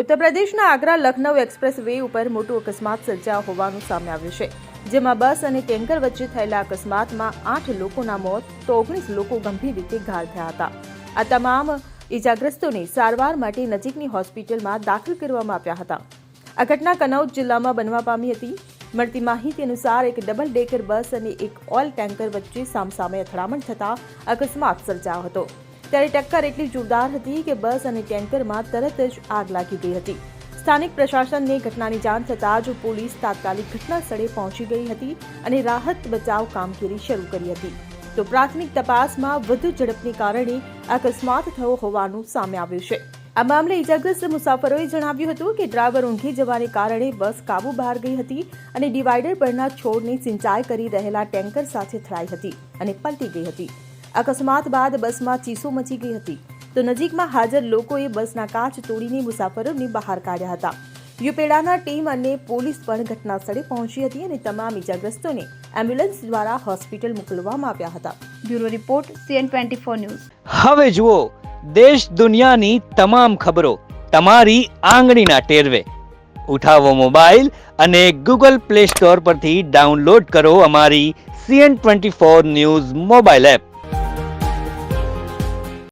ઉત્તર પ્રદેશના Agra Lucknow express way ઉપર મોટો અકસ્માત સર્જાયો હોવાનું સામે આવ્યું છે, જેમાં બસ અને ટેન્કર વચ્ચે થયેલા અકસ્માતમાં આઠ લોકોના મોત તો ઓગણીસ લોકો ગંભીર રીતે ઘાયલ થયા હતા. આ તમામ ઇજાગ્રસ્તોને સારવાર માટે નજીકની હોસ્પિટલમાં દાખલ કરવામાં આવ્યા હતા. આ ઘટના કનૌજ જિલ્લામાં બનવા પામી હતી. મળતી માહિતી અનુસાર એક ડબલ ડેકર બસ અને એક ઓઇલ ટેન્કર વચ્ચે સામસામે અથડામણ થતા અકસ્માત સર્જાયો હતો. ત્યારે ટક્કર એટલી જોરદાર હતી કે બસ અને ટેન્કરમાં તરત જ આગ લાગી ગઈ હતી. સ્થાનિક પ્રશાસનને ઘટનાની જાણ થતાં જ પોલીસ તાત્કાલિક ઘટના સ્થળે પહોંચી ગઈ હતી અને રાહત બચાવ કામગીરી શરૂ કરી હતી. તો પ્રાથમિક તપાસમાં વધુ ઝડપને કારણે અકસ્માત થયો હોવાનું સામે આવ્યું છે. આ મામલે ઇજાગ્રસ્ત મુસાફરોએ જણાવ્યું હતું કે ડ્રાઈવર ઊંઘી જવાને કારણે બસ કાબુ બહાર ગઈ હતી અને ડિવાઈડર પરના છોડની સિંચાઈ કરી રહેલા ટેન્કર સાથે અથડાઈ હતી અને પલટી ગઈ હતી. અકસ્માત બાદ બસમાં ચીસો મચી ગઈ હતી. તો નજીકમાં હાજર લોકોએ બસના કાચ તોડીને મુસાફરોને બહાર કાઢ્યા હતા. યુપેડાના ટીમ અને પોલીસ પણ ઘટના સ્થળે પહોંચી હતી અને તમામ ઇજાગ્રસ્તોને એમ્બ્યુલન્સ દ્વારા હોસ્પિટલ મોકલવામાં આવ્યા હતા. Bureau report, CN twenty four news. હવે જુઓ, દેશ દુનિયાની તમામ ખબરો તમારી આંગળીના ટેરવે. ઉઠાવો મોબાઈલ અને ગૂગલ પ્લે સ્ટોર પરથી ડાઉનલોડ કરો અમારી CN twenty four news mobile app.